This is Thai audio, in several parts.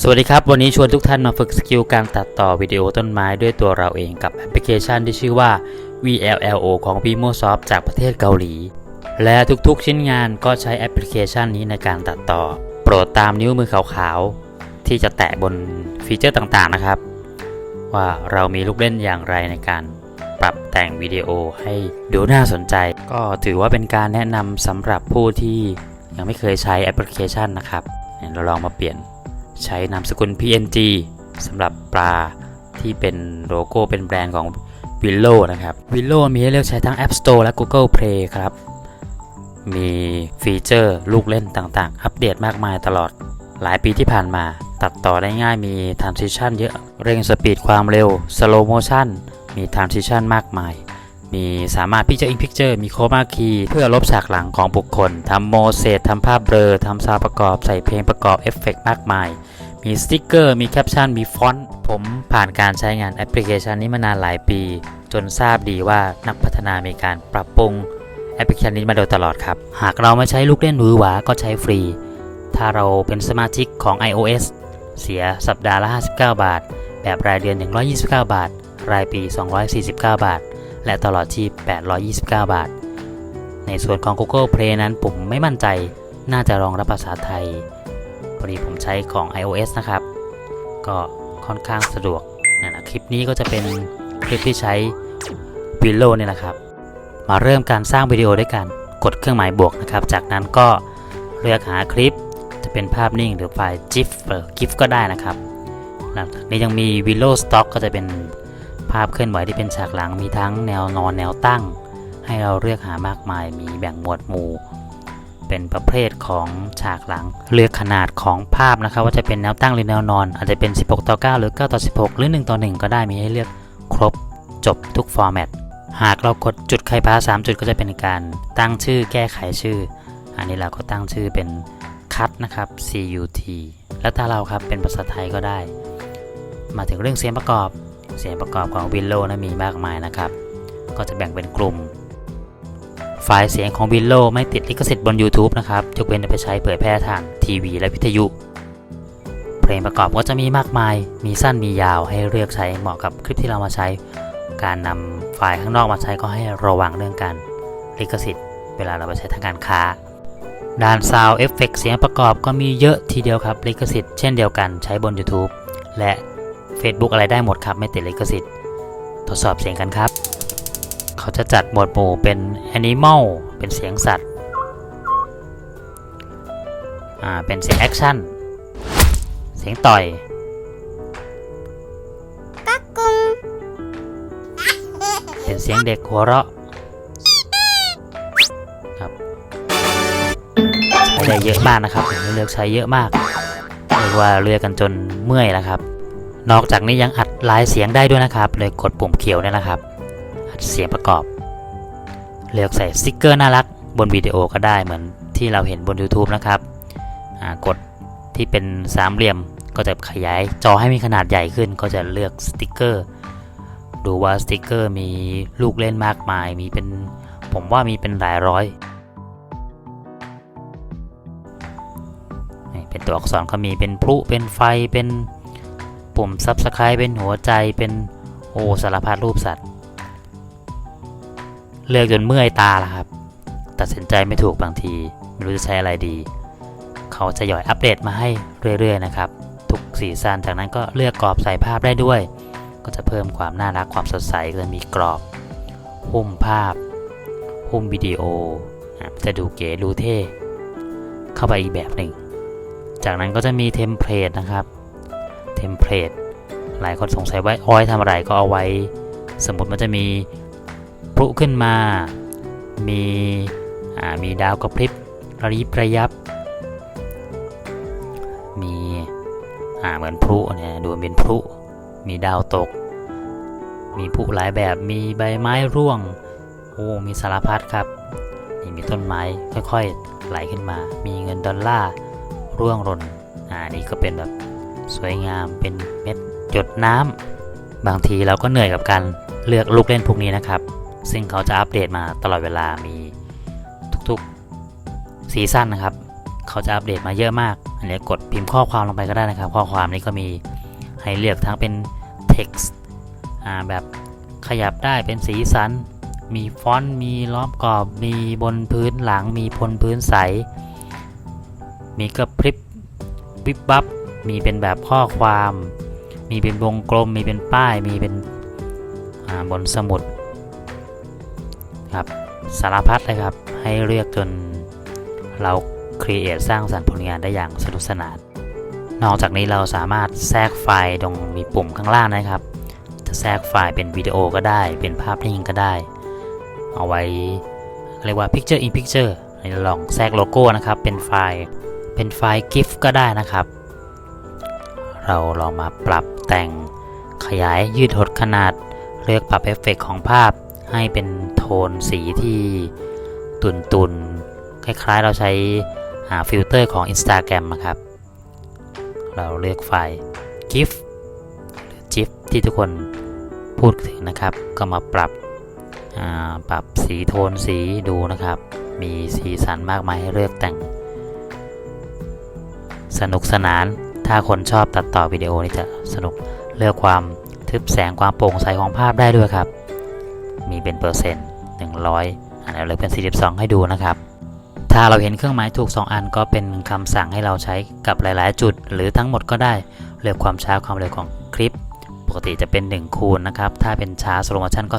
สวัสดีครับ วันนี้ชวนทุกท่านมาฝึกสกิลการตัดต่อวิดีโอต้นไม้ด้วยตัวเราเองกับแอปพลิเคชันที่ชื่อว่า VLLO ของ Microsoft จากประเทศเกาหลี และทุกๆชิ้นงานก็ใช้แอปพลิเคชันนี้ในการตัดต่อ โปรดตามนิ้วมือขาวๆ ที่จะแตะบนฟีเจอร์ต่างๆนะครับ ว่าเรามีลูกเล่นอย่างไรในการปรับแต่งวิดีโอให้ดูน่าสนใจ ก็ถือว่าเป็นการแนะนำสำหรับผู้ที่ยังไม่เคยใช้แอปพลิเคชันนะครับเราลองมาเปลี่ยน ใช้นามสกุล PNG สำหรับปลาที่เป็นโลโก้เป็นแบรนด์ของ Willow นะครับ Willow มีให้เลือกใช้ทั้ง App Store และ Google Play ครับ มีฟีเจอร์ลูกเล่นต่างๆ อัปเดตมากมายตลอด หลายปีที่ผ่านมา ตัดต่อได้ง่ายมี Transition เยอะ เร่งสปีดความเร็ว Slow Motion มี Transition มากมาย มีสามารถ Picture in Picture มี Chroma Key เพื่อลบฉากหลังของบุคคลทำโมเสสทำภาพเบลอทำซาวประกอบใส่เพลงประกอบเอฟเฟกต์มากมาย มีสติกเกอร์ มีแคปชั่น มีฟอนต์ ผมผ่านการใช้งานแอปพลิเคชันนี้มานานหลายปี จนทราบดีว่านักพัฒนามีการปรับปรุงแอปพลิเคชันนี้มาโดยตลอดครับ หากเราไม่ใช้ลูกเล่นหวือหวาก็ใช้ฟรี ถ้าเราเป็นสมาชิกของ iOS เสียสัปดาห์ละ 59 บาท แบบรายเดือน 129 บาท รายปี 249 บาท และตลอดชีพ829 บาท ในส่วนของ Google Play นั้นผมไม่มั่นใจน่าจะรองรับภาษาไทย พอดีผมใช้ของ iOS นะครับ ก็ค่อนข้างสะดวกนะนะคลิปนี้ก็จะเป็นคลิปที่ใช้ Willow เนี่ยนะครับ มาเริ่มการสร้างวิดีโอด้วยการกดเครื่องหมายบวกนะครับ จากนั้นก็เลือกหาคลิป จะเป็นภาพนิ่งหรือไฟล์ GIF หรือ GIF ก็ได้นะครับ หลังจากนี้ยังมี Willow Stock ก็จะเป็น ภาพเคลื่อนไหวที่เป็นฉากหลังมีทั้งแนวนอนแนวตั้ง ให้เราเลือกหามากมายมีแบ่งหมวดหมู่ เป็นประเภทของฉากหลัง เลือกขนาดของภาพนะครับ ว่าจะเป็นแนวตั้งหรือแนวนอน อาจจะเป็น 16 ต่อ 9 หรือ 9 ต่อ 16 หรือ 1 ต่อ 1 ก็ได้มีให้เลือกครบจบทุกฟอร์แมตหากเรากดจุดไขพาสามจุดก็จะเป็นการตั้งชื่อแก้ไขชื่อ อันนี้เราก็ตั้งชื่อเป็นคัดนะครับ CUT แล้วถ้าเราครับเป็นภาษาไทยก็ได้ มาถึงเรื่องเสียงประกอบ เสียงประกอบของ Willow นะมีมากมายนะครับ ก็จะแบ่งเป็นกลุ่ม ไฟล์เสียงของ Willow ไม่ติดลิขสิทธิ์บน YouTube นะครับยกเว้นไปใช้เผยแพร่ทางทีวีและวิทยุ เพลงประกอบก็จะมีมากมาย มีสั้นมียาวให้เลือกใช้เหมาะกับคลิปที่เรามาใช้ การนำไฟล์ข้างนอกมาใช้ก็ให้ระวังเรื่องการลิขสิทธิ์ เวลาเราไปใช้ทางการค้าด้าน Sound Effect เสียงประกอบก็มีเยอะทีเดียวครับลิขสิทธิ์เช่นเดียวกันใช้บน YouTube และ Facebook อะไรได้หมดครับไม่ติดลิขสิทธิ์ทดสอบเสียงกันครับ เขาจะจัดหมวดหมู่เป็น Animal เป็นเสียงสัตว์อ่าเป็นเสียงแอคชั่น เสียงต่อยเป็นเสียงเด็กหัวเราะครับใช้ได้เยอะมากนะครับผมเลือกใช้เยอะมากเรียกว่าเลือกกันจนเมื่อยแล้วครับ นอกจากนี้ยังอัดลายเสียงได้ด้วยนะครับเลยกดปุ่มเขียวเนี่ยนะครับ อัดเสียงประกอบ เลือกใส่สติกเกอร์น่ารัก บนวิดีโอก็ได้เหมือนที่เราเห็นบน YouTube นะครับ กดที่เป็นสามเหลี่ยมก็จะขยายจอให้มีขนาดใหญ่ขึ้น ก็จะเลือกสติกเกอร์ ดูว่าสติกเกอร์มีลูกเล่นมากมาย มีเป็นผมว่ามีเป็นหลายร้อยเป็นตัวอักษรก็มีเป็นพลุเป็นไฟเป็น ปุ่ม Subscribe เป็นหัวใจเป็นโอสารพัดรูปสัตว์ เลือกจนเมื่อยตาล้วครับ ตัดสินใจไม่ถูกบางที ไม่รู้จะใช้อะไรดี เขาจะหย่อยอัปเดตมาให้เรื่อยๆนะครับ ทุกซีซั่นจากนั้นก็เลือกกรอบใส่ภาพได้ด้วย ก็จะเพิ่มความน่ารักความสดใสก็จะมีกรอบ หุ้มภาพ หุ้มวิดีโอ จะดูเก๋ดูเท่ เข้าไปอีกแบบหนึ่ง จากนั้นก็จะมีเทมเพลตนะครับ มเพลตหลายคนสงสัยว่าอ้อยทำอะไรก็เอาไว้ สมมติมันจะมีพลุขึ้นมา มีมีดาวกระพริบระยิบระยับ มีเหมือนพลุเนี่ยดูเป็นพลุมีดาวตก มีผู้หลายแบบมีใบไม้ร่วงโอ้มีสารพัดครับนี่มีต้นไม้ค่อยๆไหลขึ้นมา มีเงินดอลลาร์ร่วงหล่นอ่านี่ก็เป็นแบบ สวยงามเป็นเม็ดหยดน้ำบางทีเราก็เหนื่อยกับการเลือกลูกเล่นพวกนี้นะครับ ซึ่งเขาจะอัปเดตมาตลอดเวลามีทุกๆซีซั่นนะครับ เขาจะอัปเดตมาเยอะมากอันนี้กดพิมพ์ข้อความลงไปก็ได้นะครับ ข้อความนี้ก็มีให้เลือกทั้งเป็น text แบบขยับได้เป็นสีสัน มีฟอนต์ มีล้อมกรอบ มีบนพื้นหลัง มีบนพื้นใส มีกระพริบวิบวับ มีเป็นแบบข้อความ มีเป็นวงกลม มีเป็นป้าย มีเป็นบนสมุดครับสารพัดเลยครับ ให้เลือกจนเราครีเอทสร้างสรรค์ผลงานได้อย่างสนุกสนาน นอกจากนี้เราสามารถแทรกไฟล์ตรงมีปุ่มข้างล่างนะครับ จะแทรกไฟล์เป็นวิดีโอก็ได้ เป็นภาพนิ่งก็ได้ เอาไว้เรียกว่า Picture in Picture ลองแทรกโลโก้นะครับ เป็นไฟล์ เป็นไฟล์ GIF ก็ได้นะครับ เราลองมาปรับแต่งขยายยืดหดขนาด เลือกปรับเอฟเฟกต์ของภาพให้เป็นโทนสีที่ตุนตุนคล้ายๆ เราใช้ฟิลเตอร์ของ Instagram นะครับ เราเลือกไฟล์ GIF หรือ GIF ที่ทุกคนพูดถึงนะครับ ก็มาปรับปรับสีโทนสีดูนะครับ มีสีสันมากมายให้เลือกแต่ง สนุกสนาน ถ้าคนชอบตัดต่อวิดีโอนี่จะสนุกเลือกความทึบแสงความโปร่งใสของภาพได้ด้วยครับ มีเป็นเปอร์เซ็นต์100อันนี้เลยเป็น 42 ให้ดูนะครับ ถ้าเราเห็นเครื่องหมายถูก 2 อันก็เป็นคำสั่งให้เราใช้กับหลาย ๆ จุด หรือทั้งหมดก็ได้เลือกความช้าความเร็วของคลิป ปกติจะเป็น 1 คูณนะครับ ถ้าเป็นช้าสโลโมชันก็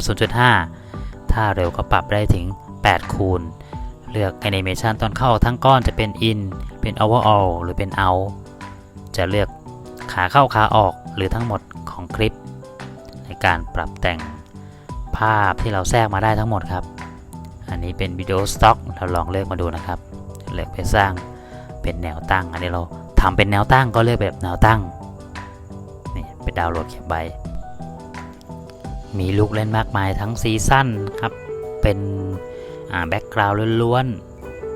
0.5 ถ้าเร็วก็ปรับได้ถึง 8 คูณ เลือกแอนิเมชันตอนเข้าทั้งก้อนจะเป็น in เป็น overall หรือเป็น out จะเลือกขาเข้าขาออกหรือทั้งหมดของคลิป ในการปรับแต่งภาพที่เราแทรกมาได้ทั้งหมดครับ อันนี้เป็นวิดีโอสต็อกเราลองเลือกมาดูนะครับเลือกไปสร้างเป็นแนวตั้ง อันนี้เราทำเป็นแนวตั้งก็เลือกแบบแนวตั้งนี่ไปดาวน์โหลดเก็บใบมีลูกเล่นมากมายทั้งซีซั่นครับ เป็นแบ็กกราวด์ล้วน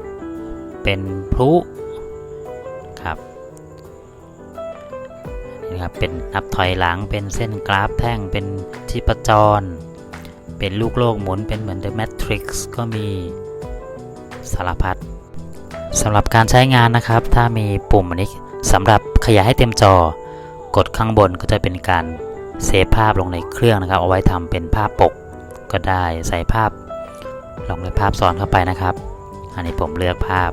ๆ เป็นพลุ ครับเป็นนับถอยหลังเป็นเส้นกราฟแท่งเป็นชีพจร เป็นลูกโลกหมุนเป็นเหมือน The Matrix ก็มีสารพัดสำหรับการใช้งานนะครับ ถ้ามีปุ่มอันนี้สำหรับขยายให้เต็มจอ กดข้างบนก็จะเป็นการเซฟภาพลงในเครื่องนะครับ เอาไว้ทำเป็นภาพปกก็ได้ใส่ภาพลงในภาพซ้อนเข้าไปนะครับ อันนี้ผมเลือกภาพ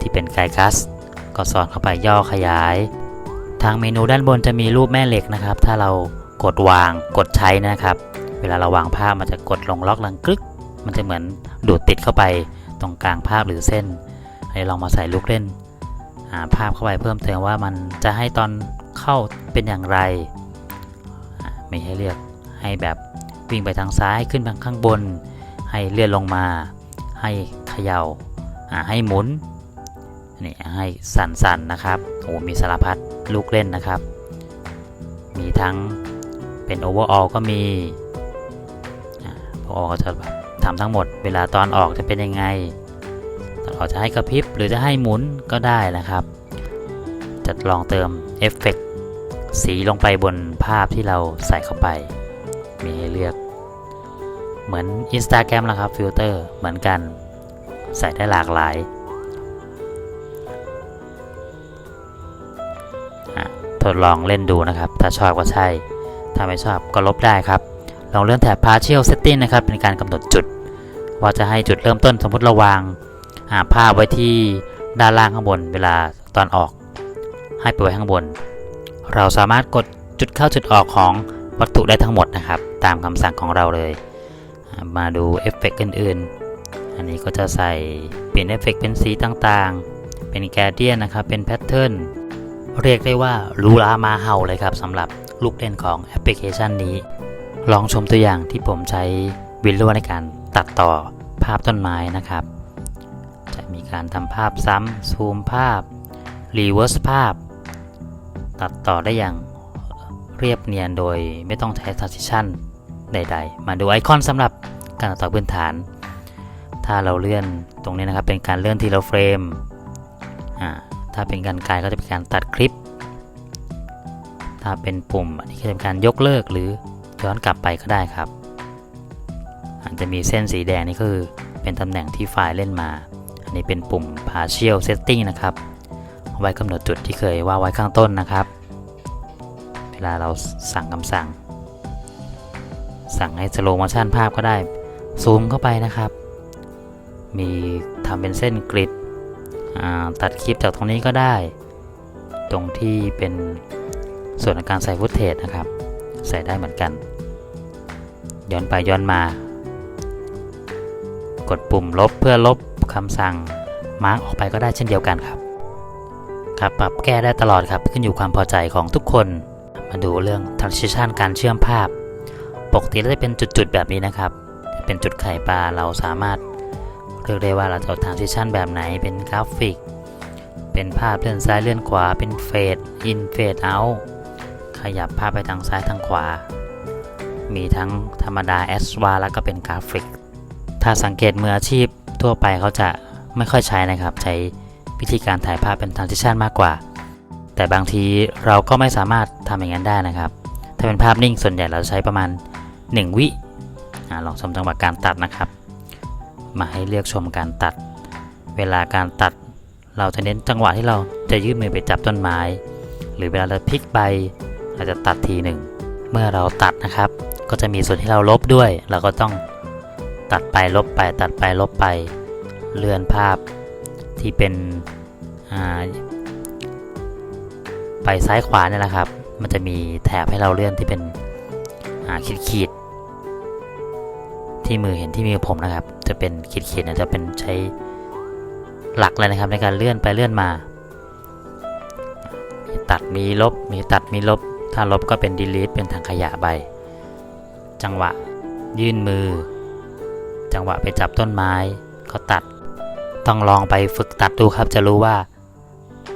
ที่เป็นไกด์คัสก็ซ้อนเข้าไปย่อขยาย ทางเมนูด้านบนจะมีรูปแม่เหล็กนะครับ ถ้าเรากดวางกดใช้นะครับ เวลาเราวางภาพมันจะกดลงล็อกลังกึก มันจะเหมือนดูดติดเข้าไปตรงกลางภาพหรือเส้นอันนี้ลองมาใส่ลูกเล่นภาพเข้าไปเพิ่มเติมว่ามันจะให้ตอนเข้าเป็นอย่างไร ไมีให้เลือกให้แบบวิ่งไปทางซ้ายขึ้นไปข้างบน ให้เลื่อนลงมา ให้เขยา่าให้หมุนนี่ให้สั่นๆนะครับโอ้มีสารพัด ลูกเล่นนะครับ มีทั้งเป็นโอเวอร์ออลก็มีพออจะทำทั้งหมด เวลาตอนออกจะเป็นยังไงเราจะให้กระพริบหรือจะให้หมุนก็ได้นะครับจะลองเติมเอฟเฟกสีลงไปบนภาพที่เราใส่เข้าไป มีให้เลือกเหมือน Instagram นะครับฟิลเตอร์เหมือนกัน ใส่ได้หลากหลาย ทดลองเล่นดูนะครับ ถ้าชอบก็ใช่ ถ้าไม่ชอบก็ลบได้ครับ ลองเลื่อนแถบ partial setting นะครับ เป็นการกำหนดจุด ว่าจะให้จุดเริ่มต้นสมมติเราวางภาพไว้ที่ด้านล่างข้างบน เวลาตอนออก ให้ไปไว้ข้างบน เราสามารถกดจุดเข้าจุดออกของวัตถุได้ทั้งหมดนะครับ ตามคำสั่งของเราเลย มาดูเอฟเฟกต์อื่นๆ อันนี้ก็จะใส่เปลี่ยนเอฟเฟกต์เป็นสีต่างๆ เป็นแกเดียนนะครับ เป็นแพทเทิร์น เรียกได้ว่ารูรามาเห่าเลยครับสำหรับลูกเล่นของแอปพลิเคชันนี้ ลองชมตัวอย่างที่ผมใช้วินโดว์ในการตัดต่อภาพต้นไม้นะครับ จะมีการทำภาพซ้ำซูมภาพรีเวิร์สภาพ ตัดต่อได้อย่างเรียบเนียนโดยไม่ต้องใช้ transition ใด ๆ มาดูไอคอนสำหรับการตัดต่อพื้นฐาน ถ้าเราเลื่อนตรงนี้นะครับเป็นการเลื่อนทีละเฟรมอ่า ถ้าเป็นการไกลก็จะเป็นการตัดคลิป ถ้าเป็นปุ่มอันนี้ก็จะเป็นการยกเลิกหรือย้อนกลับไปก็ได้ครับอาจจะมีเส้นสีแดงนี่ก็คือเป็นตำแหน่งที่ไฟล์เล่นมา อันนี้เป็นปุ่ม partial setting นะครับไว้กำหนดจุดที่เคยว่าไว้ข้างต้นนะครับ เวลาเราสั่งคำสั่ง สั่งให้ slow motion ภาพก็ได้ ซูมเข้าไปนะครับ มีทำเป็นเส้นกริด ตัดคลิปจากตรงนี้ก็ได้ ตรงที่เป็นส่วนของการใส่ฟุตเทจนะครับ ใส่ได้เหมือนกัน ย้อนไปย้อนมา กดปุ่มลบเพื่อลบคำสั่งมาร์กออกไปก็ได้เช่นเดียวกันครับ ครับปรับแก้ได้ตลอดครับขึ้นอยู่ความพอใจของทุกคน มาดูเรื่อง transition การเชื่อมภาพ ปกติจะเป็นจุดๆแบบนี้นะครับ เป็นจุดไข่ปลาเราสามารถ เลือกได้ว่าเราจะเอา transition แบบไหนเป็นกราฟิก เป็นภาพเลื่อนซ้ายเลื่อนขวาเป็นเฟดอินเฟดเอาขยับภาพไปทางซ้ายทางขวา มีทั้งธรรมดา s อ a แล้วก็เป็นกราฟิก ถ้าสังเกตมืออาชีพทั่วไปเขาจะไม่ค่อยใช้นะครับ ใช้วิธีการถ่ายภาพเป็น transition มากกว่า แต่บางทีเราก็ไม่สามารถทำอย่างนั้นได้นะครับ ถ้าเป็นภาพนิ่งส่วนใหญ่เราใช้ประมาณ 1 วิอลองชมจังหวะการตัดนะครับ มาให้เลือกชมการตัด เวลาการตัด เราจะเน้นจังหวะที่เราจะยื่นมือไปจับต้นไม้ หรือเวลาเราพลิกใบ เราจะตัดทีหนึ่ง เมื่อเราตัดนะครับ ก็จะมีส่วนที่เราลบด้วย เราก็ต้องตัดไปลบไป ตัดไปลบไป เลื่อนภาพที่เป็นไปซ้ายขวาเนี่ยแหละครับ มันจะมีแถบให้เราเลื่อนที่เป็นขีดขีด ที่มือเห็นที่มือผมนะครับ จะเป็นขีดขีดๆนจะเป็นใช้หลักเลยนะครับ ในการเลื่อนไปเลื่อนมา มีตัดมีลบ มีตัดมีลบ ถ้าลบก็เป็น delete เป็นทางขยะไป จังหวะยื่นมือ จังหวะไปจับต้นไม้ก็ตัด ต้องลองไปฝึกตัดดูครับ จะรู้ว่า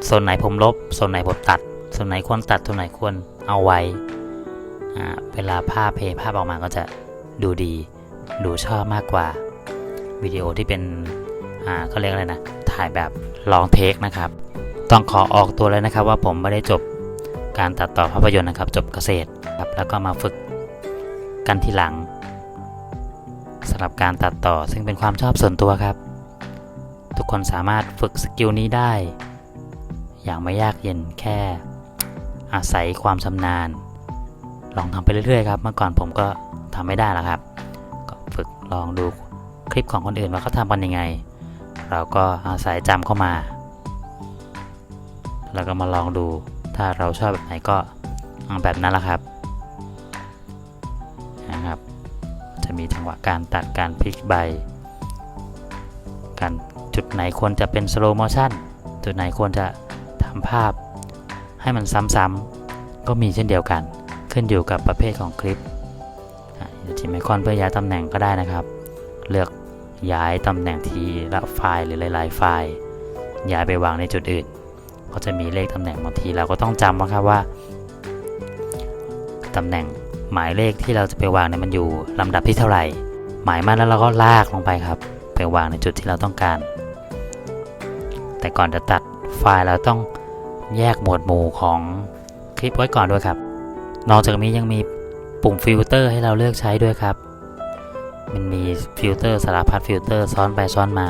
ส่วนไหนผมลบ ส่วนไหนผมตัด ส่วนไหนควรตัด ส่วนไหนควรเอาไว้ เวลาภาพเพย์ภาพออกมาก็จะดูดี ดูชอบมากกว่าวิดีโอที่เป็นอ่าเขาเรียกอะไรนะ ถ่ายแบบลองเทคนะครับ ต้องขอออกตัวเลยนะครับ ว่าผมไม่ได้จบการตัดต่อภาพยนตร์นะครับ จบเกษตรครับแล้วก็มาฝึกกันทีหลังสำหรับการตัดต่อซึ่งเป็นความชอบส่วนตัวครับ ทุกคนสามารถฝึกสกิลนี้ได้ อย่างไม่ยากเย็นแค่อาศัยความชำนาญ ลองทำไปเรื่อยๆครับ เมื่อก่อนผมก็ทำไม่ได้แล้วครับ ลองดูคลิปของคนอื่นว่าเขาทำกันยังไง เราก็อาศัยจำเข้ามา แล้วก็มาลองดูถ้าเราชอบแบบไหนก็เอาแบบนั้นแหละครับนะครับ จะมีจังหวะการตัดการพลิกใบ การจุดไหนควรจะเป็น slow motion จุดไหนควรจะทำภาพให้มันซ้ำๆก็มีเช่นเดียวกัน ขึ้นอยู่กับประเภทของคลิป จิมไมคอนเพื่อย้ายตำแหน่งก็ได้นะครับ เลือกย้ายตำแหน่งทีละไฟล์หรือหลายๆไฟล์ย้ายไปวางในจุดอื่น ก็จะมีเลขตำแหน่งบางทีเราก็ต้องจำนะครับว่าตำแหน่งหมายเลขที่เราจะไปวางเนี่ยมันอยู่ลำดับที่เท่าไหร่ หมายมาแล้วเราก็ลากลงไปครับ ไปวางในจุดที่เราต้องการ แต่ก่อนจะตัดไฟล์เราต้องแยกหมวดหมู่ของคลิปไว้ก่อนด้วยครับ นอกจากนี้ยังมี ปุ่มฟิลเตอร์ให้เราเลือกใช้ด้วยครับ มันมีฟิลเตอร์สารพัดฟิลเตอร์ซ้อนไปซ้อนมา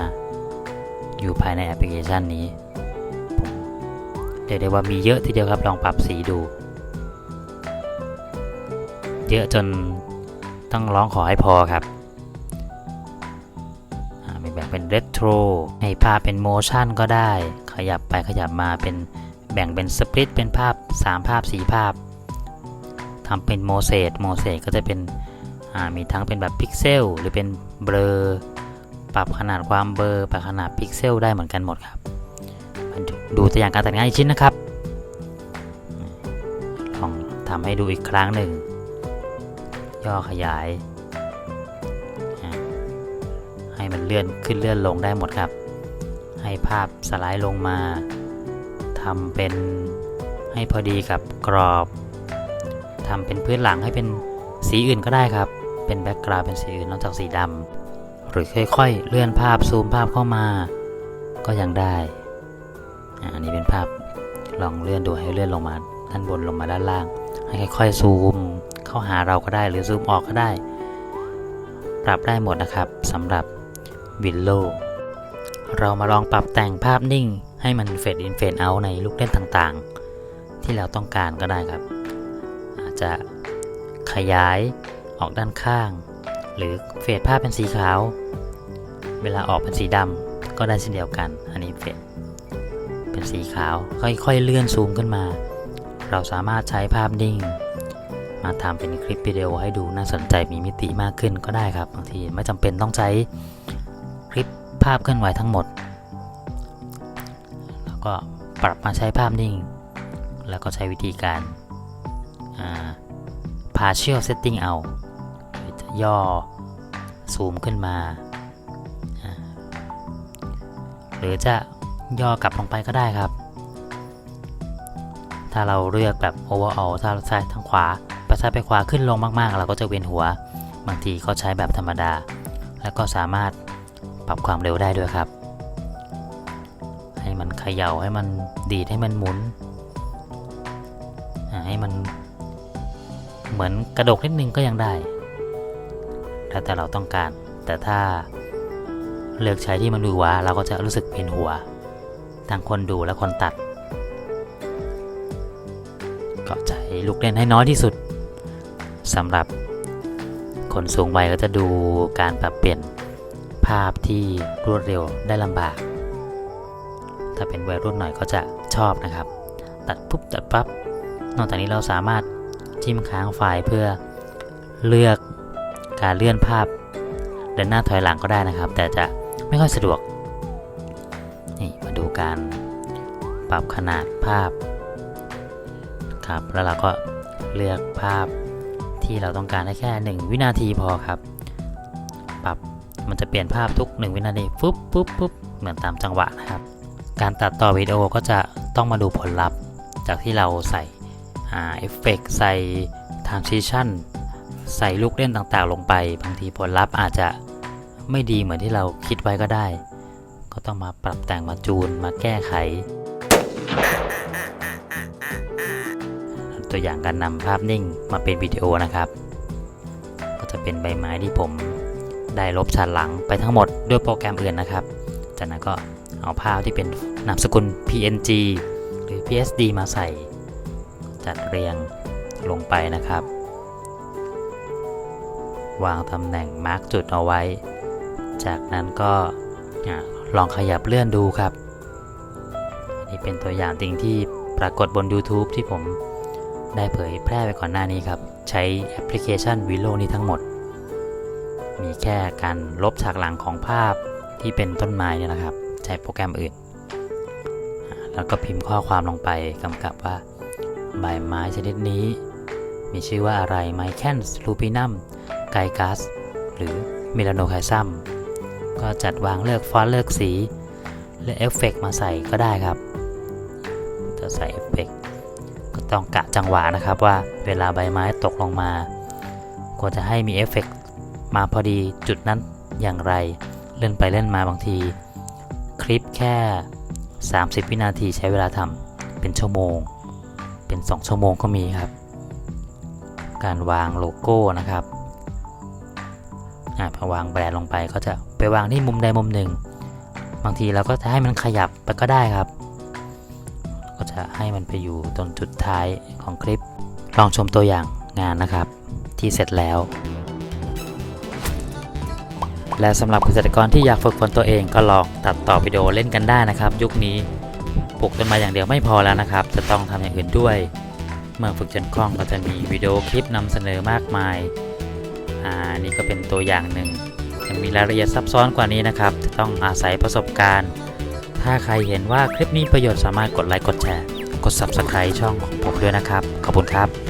อยู่ภายในแอปพลิเคชันนี้เรียกได้ว่ามีเยอะทีเดียวครับลองปรับสีดู เยอะจนต้องร้องขอให้พอครับมีแบบเป็นเรโทรให้ภาพเป็นโมชั่นก็ได้ ขยับไปขยับมาเป็นแบ่งเป็นสปริตเป็นภาพ 3 ภาพ 4 ภาพ ทำเป็นโมเสสโมเสสก็จะเป็นมีทั้งเป็นแบบพิกเซลหรือเป็นเบลอปรับขนาดความเบลอปรับขนาดพิกเซลได้เหมือนกันหมดครับดูตัวอย่างการแต่งงานอีกชิ้นนะครับลองทำให้ดูอีกครั้งหนึ่ง ย่อขยาย ให้มันเลื่อนขึ้นเลื่อนลงได้หมดครับ ให้ภาพสไลด์ลงมาทำเป็นให้พอดีกับกรอบ ทำเป็นพื้นหลังให้เป็นสีอื่นก็ได้ครับ เป็นแบ็กกราวด์เป็นสีอื่นนอกจากสีดำหรือค่อยๆ เลื่อนภาพซูมภาพเข้ามา ก็ยังได้อ่าอันนี้เป็นภาพลองเลื่อนดูให้เลื่อนลงมาด้านบนลงมาด้านล่าง ให้ค่อยๆซูมเข้าหาเราก็ได้หรือซูมออกก็ได้ ปรับได้หมดนะครับสำหรับวินโลเรามาลองปรับแต่งภาพนิ่งให้มันเฟดอินเฟดเอาในลูกเล่นต่างๆ ที่เราต้องการก็ได้ครับ จะขยายออกด้านข้าง หรือเฟดภาพเป็นสีขาว เวลาออกเป็นสีดำก็ได้เช่นเดียวกัน อันนี้เฟดเป็นสีขาว ค่อยๆเลื่อนซูมขึ้นมา เราสามารถใช้ภาพนิ่ง มาทำเป็นคลิปวิดีโอให้ดูน่าสนใจมีมิติมากขึ้นก็ได้ครับบางทีไม่จำเป็นต้องใช้คลิปภาพเคลื่อนไหวทั้งหมด แล้วก็ปรับมาใช้ภาพนิ่ง แล้วก็ใช้วิธีการ partial setting เอาจะย่อซูมขึ้นมาอ่าหรือจะย่อกลับลงไปก็ได้ครับ ถ้าเราเลือกแบบ overall ถ้าเราใช้ทางขวาไปซ้ายไปขวาขึ้นลงมากๆ เราก็จะเวียนหัว บางทีก็ใช้แบบธรรมดา แล้วก็สามารถปรับความเร็วได้ด้วยครับ ให้มันเขย่าให้มันดีดให้มันหมุน เหมือนกระดกนิดนึงก็ยังได้ แล้วแต่เราต้องการ แต่ถ้าเลือกใช้ที่มันดูหวาเราก็จะรู้สึกเวียนหัวทั้งคนดูและคนตัด ก็ใช้ลูกเล่นให้น้อยที่สุดสำหรับคนสูงวัยก็จะดูการปรับเปลี่ยนภาพที่รวดเร็วได้ลำบาก ถ้าเป็นวัยรุ่นหน่อยก็จะชอบนะครับ ตัดปุ๊บตัดปั๊บนอกจากนี้เราสามารถ จิ้มค้างไฟล์เพื่อเลือกการเลื่อนภาพเดินหน้าถอยหลังก็ได้นะครับ แต่จะไม่ค่อยสะดวก นี่มาดูการปรับขนาดภาพครับ แล้วเราก็เลือกภาพที่เราต้องการได้แค่ 1 วินาทีพอครับ ปรับมันจะเปลี่ยนภาพทุก 1 วินาทีปุ๊บปุ๊บปุ๊บเหมือนตามจังหวะนะครับ การตัดต่อวิดีโอก็จะต้องมาดูผลลัพธ์ จากที่เราใส่ เอฟเฟกใส่ transition ใส่ลูกเล่นต่างๆ ลงไป บางทีผลลัพธ์อาจจะไม่ดีเหมือนที่เราคิดไว้ก็ได้ ก็ต้องมาปรับแต่งมาจูนมาแก้ไข ตัวอย่างการนำภาพนิ่งมาเป็นวิดีโอนะครับ ก็จะเป็นใบไม้ที่ผมได้ลบฉากหลังไปทั้งหมดด้วยโปรแกรมอื่นนะครับ จากนั้นก็เอาภาพที่เป็นนามสกุล PNG หรือ PSD มาใส่ จัดเรียงลงไปนะครับ วางตำแหน่งมาร์กจุดเอาไว้ จากนั้นก็ลองขยับเลื่อนดูครับ นี่เป็นตัวอย่างจริงที่ปรากฏบน YouTube ที่ผมได้เผยแพร่ไปก่อนหน้านี้ครับ ใช้แอปพลิเคชัน v i l o นี้ทั้งหมด มีแค่การลบฉากหลังของภาพที่เป็นต้นไม้นี่นะครับ ใช้โปรแกรมอื่น แล้วก็พิมพ์ข้อความลงไปกำกับว่า ใบไม้ชนิดนี้ มีชื่อว่าอะไรไมแคนส์ลูปินัมไกกัสหรือมิลานโนไคซัมก็จัดวางเลือกฟอนต์เลือกสีเลือกเอฟเฟกมาใส่ก็ได้ครับ จะใส่เอฟเฟกก็ต้องกะจังหวะนะครับว่าเวลาใบไม้ตกลงมาควรจะให้มีเอฟเฟกมาพอดีจุดนั้นอย่างไร เล่นไปเล่นมาบางที คลิปแค่ 30 วินาทีใช้เวลาทำเป็นชั่วโมง เป็น 2 ชั่วโมงก็มีครับ การวางโลโก้นะครับอ่าพอวางแบรนด์ลงไปก็จะไปวางที่มุมใดมุมหนึ่ง บางทีเราก็จะให้มันขยับไปก็ได้ครับ ก็จะให้มันไปอยู่ตรงจุดท้ายของคลิป ลองชมตัวอย่างงานนะครับ ที่เสร็จแล้ว และสำหรับเกษตรกรที่อยากฝึกฝนตัวเองก็ลองตัดต่อวิดีโอเล่นกันได้นะครับ ยุคนี้ ปลูกต้นไม้อย่างเดียวไม่พอแล้วนะครับ จะต้องทำอย่างอื่นด้วย เมื่อฝึกจนคล่องก็จะมีวิดีโอคลิปนำเสนอมากมาย อ่านี่ก็เป็นตัวอย่างหนึ่งยังมีรายละเอียดซับซ้อนกว่านี้นะครับ จะต้องอาศัยประสบการณ์ ถ้าใครเห็นว่าคลิปนี้ประโยชน์สามารถกดไลค์กดแชร์ กด Subscribe ช่องของผมด้วยนะครับ ขอบคุณครับ